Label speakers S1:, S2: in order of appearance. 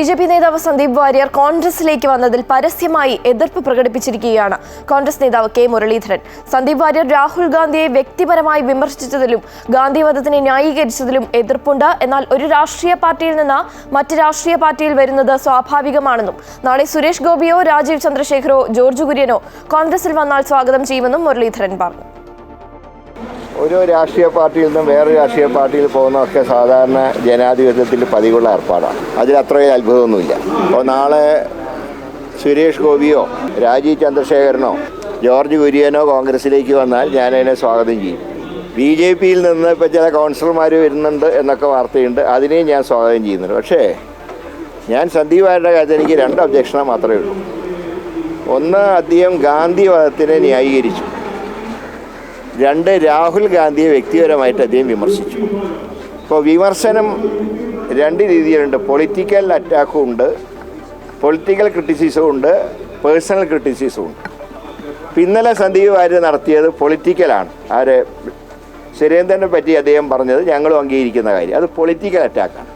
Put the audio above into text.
S1: B J P നേതാവ് സന്ദീപ് വാര്യർ കോൺഗ്രസിലേക്ക് വന്നതിൽ പരസ്യമായി എതിർപ്പ് പ്രകടിപ്പിച്ചിരിക്കുകയാണ്. കോൺഗ്രസ് നേതാവ് കെ മുരളീധരൻ. സന്ദീപ് വാര്യർ രാഹുൽ ഗാന്ധിയെ വ്യക്തിപരമായി വിമർശിച്ചതിലും ഗാന്ധി വധത്തിനെ ന്യായീകരിച്ചതിലും എതിർപ്പുണ്ട്. എന്നാൽ ഒരു രാഷ്ട്രീയ പാർട്ടിയിൽ നിന്ന് മറ്റ് രാഷ്ട്രീയ പാർട്ടിയിൽ വരുന്നത് സ്വാഭാവികമാണെന്നും നാളെ സുരേഷ് ഗോപിയോ രാജീവ് ചന്ദ്രശേഖരോ ജോർജ് കുര്യനോ കോൺഗ്രസിൽ വന്നാൽ സ്വാഗതം ചെയ്യുമെന്നും മുരളീധരൻ പറഞ്ഞു.
S2: ഒരു രാഷ്ട്രീയ പാർട്ടിയിൽ നിന്നും വേറെ രാഷ്ട്രീയ പാർട്ടിയിൽ പോകുന്നതൊക്കെ സാധാരണ ജനാധിപത്യത്തിൽ പതിവുള്ള ഏർപ്പാടാണ്. അതിൽ അത്രയും അത്ഭുതമൊന്നുമില്ല. അപ്പോൾ നാളെ സുരേഷ് ഗോപിയോ രാജീവ് ചന്ദ്രശേഖരനോ ജോർജ് കുര്യനോ കോൺഗ്രസിലേക്ക് വന്നാൽ ഞാനതിനെ സ്വാഗതം ചെയ്യും. ബി ജെ പിയിൽ നിന്ന് ഇപ്പോൾ ചില കൗൺസിലർമാർ വരുന്നുണ്ട് എന്നൊക്കെ വാർത്തയുണ്ട്. അതിനെയും ഞാൻ സ്വാഗതം ചെയ്യുന്നുണ്ട്. പക്ഷേ ഞാൻ സന്ദീപ് സന്ദീപാരുടെ കാര്യത്തിൽ എനിക്ക് രണ്ട് ഒബ്ജക്ഷനെ മാത്രമേ ഉള്ളൂ. ഒന്ന് അദ്ദേഹം ഗാന്ധി വധത്തിനെ ന്യായീകരിച്ചു. രണ്ട് രാഹുൽ ഗാന്ധിയെ വ്യക്തിപരമായിട്ട് അദ്ദേഹം വിമർശിച്ചു. അപ്പോൾ വിമർശനം രണ്ട് രീതിയിലുണ്ട്. പൊളിറ്റിക്കൽ അറ്റാക്കും ഉണ്ട്. പൊളിറ്റിക്കൽ ക്രിറ്റിസിസും ഉണ്ട്. പേഴ്സണൽ ക്രിറ്റിസിസും ഉണ്ട്. ഇന്നലെ സന്ദീപ് വാര്യ നടത്തിയത് പൊളിറ്റിക്കലാണ് ആരെ? സുരേന്ദ്രനെ പറ്റി അദ്ദേഹം പറഞ്ഞത് ഞങ്ങളും അംഗീകരിക്കുന്ന കാര്യം. അത് പൊളിറ്റിക്കൽ അറ്റാക്കാണ്